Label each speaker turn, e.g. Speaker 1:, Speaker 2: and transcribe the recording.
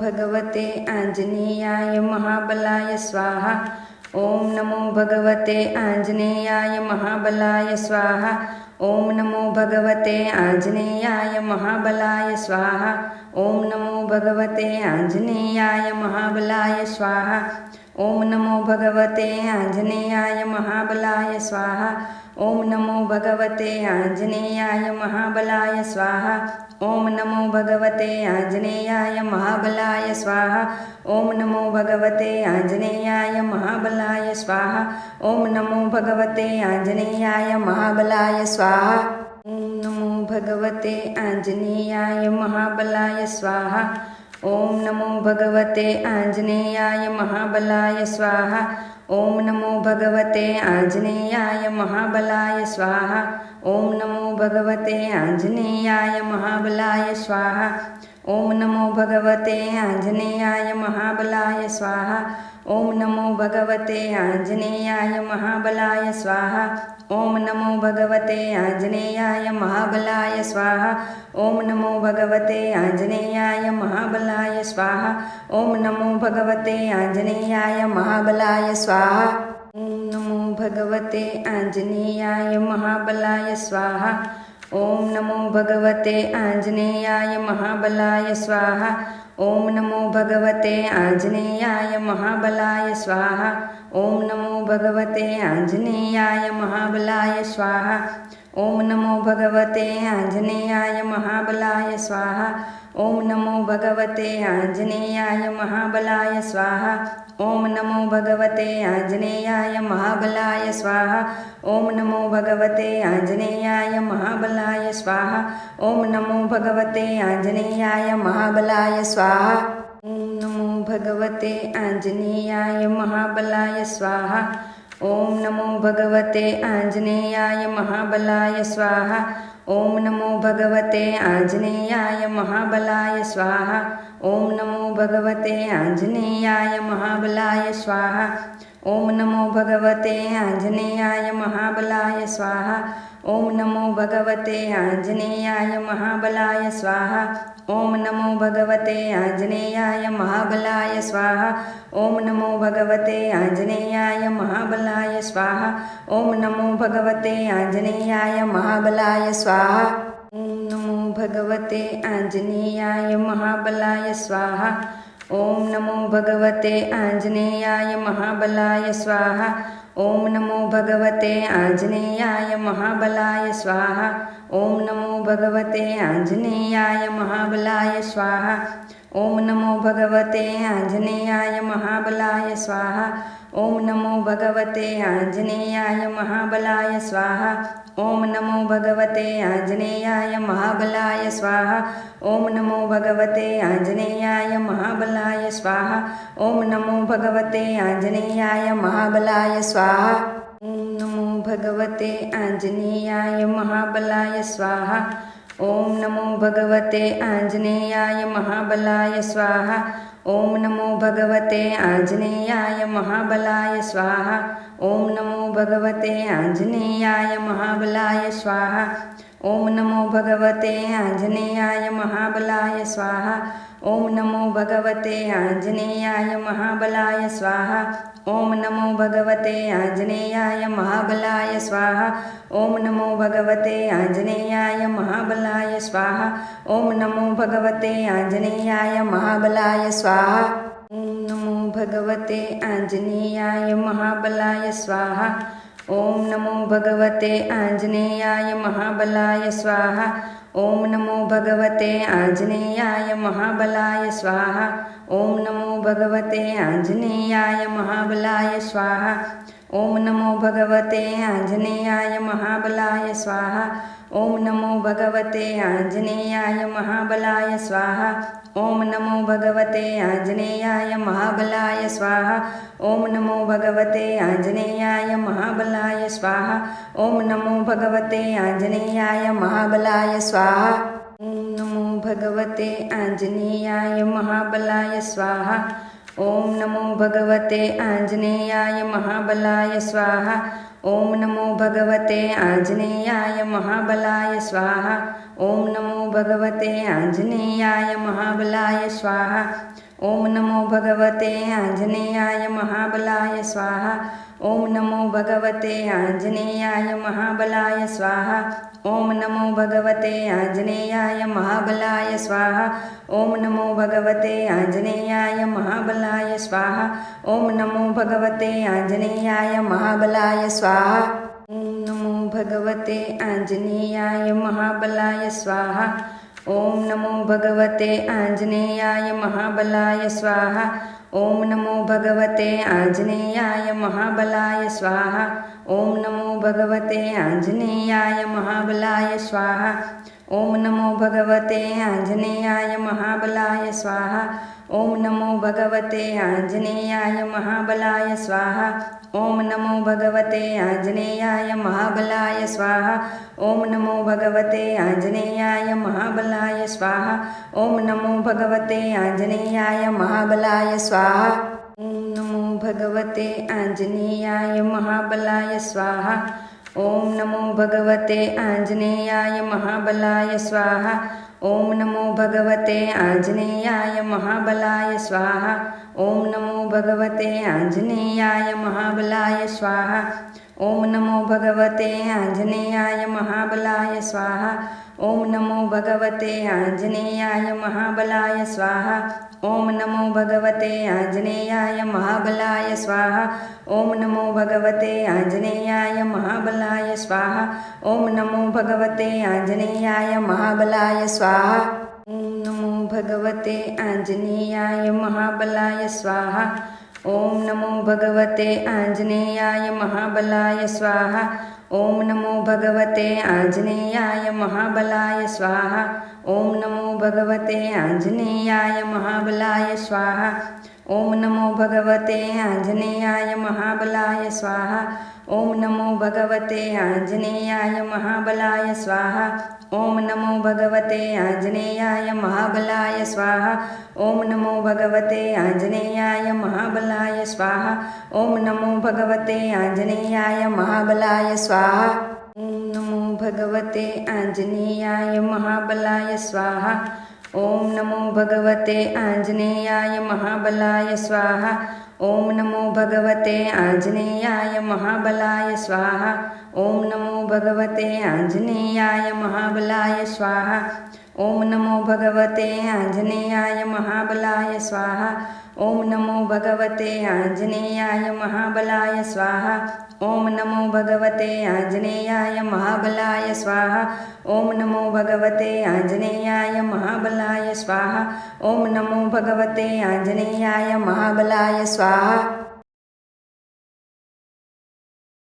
Speaker 1: भगवते आञ्जनेयाय महाबलाय स्वाहा। ॐ नमो भगवते आञ्जनेयाय महाबलाय स्वाहा। ॐ नमो भगवते आञ्जनेयाय महाबलाय स्वाहा। ॐ नमो भगवते आञ्जनेयाय महाबलाय स्वाहा। ॐ नमो भगवते आञ्जनेयाय महाबलाय स्वाहा। ॐ नमो भगवते आञ्जनेयाय महाबलाय स्वाहा। ॐ नमो भगवते आञ्जनेयाय महाबलाय स्वाहा। ॐ नमो भगवते आञ्जनेयाय महाबलाय स्वाहा। ॐ नमो भगवते आञ्जनेयाय महाबलाय स्वाहा। ॐ नमो भगवते आञ्जनेयाय महाबलाय स्वाहा ॐ नमो भगवते आञ्जनेयाय महाबलाय स्वाहा। ॐ नमो भगवते आञ्जनेयाय महाबलाय स्वाहा। ॐ नमो भगवते आञ्जनेयाय महाबलाय स्वाहा। ॐ नमो भगवते आञ्जनेयाय महाबलाय स्वाहा। ॐ नमो भगवते आञ्जनेयाय महाबलाय स्वाहा। ॐ नमो भगवते आञ्जनेयाय महाबलाय स्वाहा। ॐ नमो भगवते आञ्जनेयाय महाबलाय स्वाहा। ॐ नमो भगवते आञ्जनेयाय महाबलाय स्वाहा। ॐ नमो भगवते आञ्जनेयाय महाबलाय स्वाहा ॐ नमो भगवते आञ्जनेयाय महाबलाय स्वाहा। ॐ नमो भगवते आञ्जनेयाय महाबलाय स्वाहा। ॐ नमो भगवते आञ्जनेयाय महाबलाय स्वाहा। ॐ नमो भगवते आञ्जनेयाय महाबलाय स्वाहा। ॐ नमो भगवते आञ्जनेयाय महाबलाय स्वाहा। ॐ नमो भगवते आञ्जनेयाय महाबलाय स्वाहा। ॐ नमो भगवते आञ्जनेयाय महाबलाय स्वाहा। ॐ नमो भगवते आञ्जनेयाय महाबलाय स्वाहा। ॐ नमो भगवते आञ्जनेयाय महाबलाय स्वाहा। ॐ नमो भगवते आञ्जनेयाय महाबलाय स्वाहा। ॐ नमो भगवते आञ्जनेयाय महाबलाय स्वाहा। ॐ नमो भगवते आञ्जनेयाय महाबलाय स्वाहा। ॐ नमो भगवते आञ्जनेयाय महाबलाय स्वाहा। ॐ नमो भगवते आञ्जनेयाय महाबलाय स्वाहा। ॐ नमो भगवते आञ्जनेयाय महाबलाय स्वाहा। ॐ नमो भगवते आञ्जनेयाय महाबलाय स्वाहा। ॐ नमो भगवते आञ्जनेयाय महाबलाय स्वाहा। ॐ नमो भगवते आञ्जनेयाय महाबलाय स्वाहा। ॐ नमो भगवते आञ्जनेयाय महाबलाय स्वाहा। ॐ नमो भगवते आञ्जनेयाय महाबलाय स्वाहा। ॐ नमो भगवते आञ्जनेयाय महाबलाय स्वाहा। ॐ नमो भगवते आञ्जनेयाय महाबलाय स्वाहा। ॐ नमो भगवते आञ्जनेयाय महाबलाय स्वाहा। ॐ नमो भगवते आञ्जनेयाय महाबलाय स्वाहा। ॐ नमो भगवते आञ्जनेयाय महाबलाय स्वाहा। ॐ नमो भगवते आञ्जनेयाय महाबलाय स्वाहा। ॐ नमो भगवते आञ्जनेयाय महाबलाय स्वाहा। ॐ नमो भगवते आञ्जनेयाय महाबलाय स्वाहा। ॐ नमो भगवते आञ्जनेयाय महाबलाय स्वाहा। ॐ नमो भगवते आञ्जनेयाय महाबलाय स्वाहा। ॐ नमो भगवते आञ्जनेयाय महाबलाय स्वाहा। ॐ नमो भगवते आञ्जनेयाय महाबलाय स्वाहा। ॐ नमो भगवते आञ्जनेयाय महाबलाय स्वाहा। ॐ नमो भगवते आञ्जनेयाय महाबलाय स्वाहा। ॐ नमो भगवते आञ्जनेयाय महाबलाय स्वाहा। ॐ नमो भगवते आञ्जनेयाय महाबलाय स्वाहा ॐ नमो भगवते आञ्जनेयाय महाबलाय स्वाहा। ॐ नमो भगवते आञ्जनेयाय महाबलाय स्वाहा। ॐ नमो भगवते आञ्जनेयाय महाबलाय स्वाहा। ॐ नमो भगवते आञ्जनेयाय महाबलाय स्वाहा। ॐ नमो भगवते आञ्जनेयाय महाबलाय स्वाहा। ॐ नमो भगवते आञ्जनेयाय महाबलाय स्वाहा। ॐ नमो भगवते आञ्जनेयाय महाबलाय स्वाहा। ॐ नमो भगवते आञ्जनेयाय महाबलाय स्वाहा। ॐ नमो भगवते आञ्जनेयाय महाबलाय स्वाहा ॐ नमो भगवते आञ्जनेयाय महाबलाय स्वाहा। ॐ नमो भगवते आञ्जनेयाय महाबलाय स्वाहा। ॐ नमो भगवते आञ्जनेयाय महाबलाय स्वाहा। ॐ नमो भगवते आञ्जनेयाय महाबलाय स्वाहा। ॐ नमो भगवते आञ्जनेयाय महाबलाय स्वाहा। ॐ नमो भगवते आञ्जनेयाय महाबलाय स्वाहा। ॐ नमो भगवते आञ्जनेयाय महाबलाय स्वाहा। ॐ नमो भगवते आञ्जनेयाय महाबलाय स्वाहा। ॐ नमो भगवते आञ्जनेयाय महाबलाय स्वाहा ॐ नमो भगवते आञ्जनेयाय महाबलाय स्वाहा। ॐ नमो भगवते आञ्जनेयाय महाबलाय स्वाहा। ॐ नमो भगवते आञ्जनेयाय महाबलाय स्वाहा। ఓం నమో భగవతే ఆంజనేయాయ మహాబలాయ స్వాహ. ఓం నమో భగవతే ఆంజనేయాయ మహాబలాయ స్వాహ. ఓం నమో భగవతే ఆంజనేయాయ మహాబలాయ స్వాహ. ఓం నమో భగవతే ఆంజనేయాయ మహాబలాయ స్వాహ. ఓం నమో భగవతే ఆంజనేయాయ మహాబలాయ స్వాహ. ఓం నమో భగవతే ఆంజనేయాయ మహాబలాయ స్వాహ. ॐ नमो भगवते आञ्जनेयाय महाबलाय स्वाहा। ॐ नमो भगवते आञ्जनेयाय महाबलाय स्वाहा। ॐ नमो भगवते आञ्जनेयाय महाबलाय स्वाहा। ఓం నమో భగవతే ఆంజనేయాయ మహాబలాయ స్వాహ. ఓం నమో భగవతే ఆంజనేయాయ మహాబలాయ స్వాహ. ఓం నమో భగవతే ఆంజనేయాయ మహాబలాయ స్వాహ. ఓం నమో భగవతే ఆంజనేయాయ మహాబలాయ స్వాహ. ఓం నమో భగవతే ఆంజనేయాయ మహాబలాయ స్వాహ. ఓం నమో భగవతే ఆంజనేయాయ మహాబలాయ స్వాహ. ॐ नमो भगवते आञ्जनेयाय महाबलाय स्वाहा। ॐ नमो भगवते आञ्जनेयाय महाबलाय स्वाहा। ॐ नमो भगवते आञ्जनेयाय महाबलाय स्वाहा। ॐ नमो भगवते आञ्जनेयाय महाबलाय स्वाहा। ॐ नमो भगवते आञ्जनेयाय महाबलाय स्वाहा। ॐ नमो भगवते आञ्जनेयाय महाबलाय स्वाहा। ॐ नमो भगवते आञ्जनेयाय महाबलाय स्वाहा। ॐ नमो भगवते आञ्जनेयाय महाबलाय स्वाहा। ॐ नमो भगवते आञ्जनेयाय महाबलाय स्वाहा। ॐ नमो भगवते आञ्जनेयाय महाबलाय स्वाहा। ॐ नमो भगवते आञ्जनेयाय महाबलाय स्वाहा। ॐ नमो भगवते आञ्जनेयाय महाबलाय स्वाहा। ॐ नमो भगवते आञ्जनेयाय महाबलाय स्वाहा। ॐ नमो भगवते आञ्जनेयाय महाबलाय स्वाहा। ॐ नमो भगवते आञ्जनेयाय महाबलाय स्वाहा। ॐ नमो भगवते आञ्जनेयाय महाबलाय स्वाहा। ॐ नमो भगवते आञ्जनेयाय महाबलाय स्वाहा।